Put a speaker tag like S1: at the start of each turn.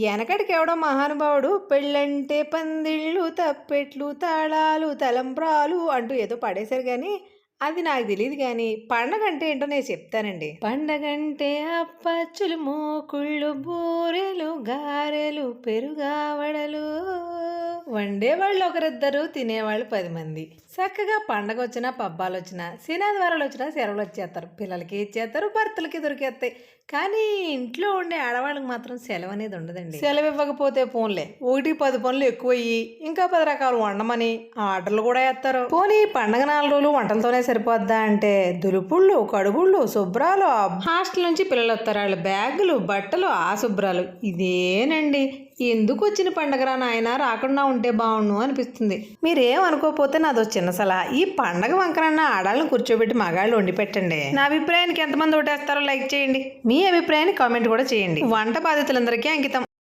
S1: వెనకటికి ఎవడో మహానుభావుడు పెళ్ళంటే పందిళ్ళు తప్పెట్లు తాళాలు తలంబ్రాలు అంటూ ఏదో పడేశారు కానీ అది నాకు తెలియదు కానీ పండగ అంటే ఏంటో నేను చెప్తానండి. పండగ అంటే అప్పచ్చులు మోకుళ్ళు బూరెలు గారెలు పెరుగావడలు. వండేవాళ్ళు ఒకరిద్దరు తినేవాళ్ళు పది మంది. చక్కగా పండగ వచ్చినా పబ్బాలు వచ్చినా శనాదివారాలు వచ్చినా సెలవులు వచ్చేస్తారు పిల్లలకి ఇచ్చేస్తారు భర్తలకి దొరికేస్తాయి కానీ ఇంట్లో ఉండే ఆడవాళ్ళకి మాత్రం సెలవు అనేది ఉండదండి. సెలవు ఇవ్వకపోతే ఫోన్లే ఒకటి పది పనులు ఎక్కువయ్యి ఇంకా పది రకాలు వండమని ఆర్డర్లు కూడా వేస్తారు పోనీ పండగ నాలుగు రోజులు వంటలతోనే సరిపోద్దా అంటే దులుపుళ్ళు కడుగుళ్ళు శుభ్రాలు హాస్టల్ నుంచి పిల్లలు వస్తారు వాళ్ళ బ్యాగులు బట్టలు ఆ శుభ్రాలు. ఇదేనండి. ఎందుకు వచ్చిన పండగరా నాయన? రాకుండా ఉంటే బాగుండు అనిపిస్తుంది. మీరేం అనుకోకపోతే నాదో చిన్న సలహా. ఈ పండగ వంకరన్న ఆడాలను కూర్చోబెట్టి మగాళ్ళు వండి పెట్టండి. నా అభిప్రాయానికి ఎంతమంది ఓటేస్తారో లైక్ చేయండి. మీ అభిప్రాయాన్ని కామెంట్ కూడా చేయండి. వంట బాధితులందరికీ అంకితం.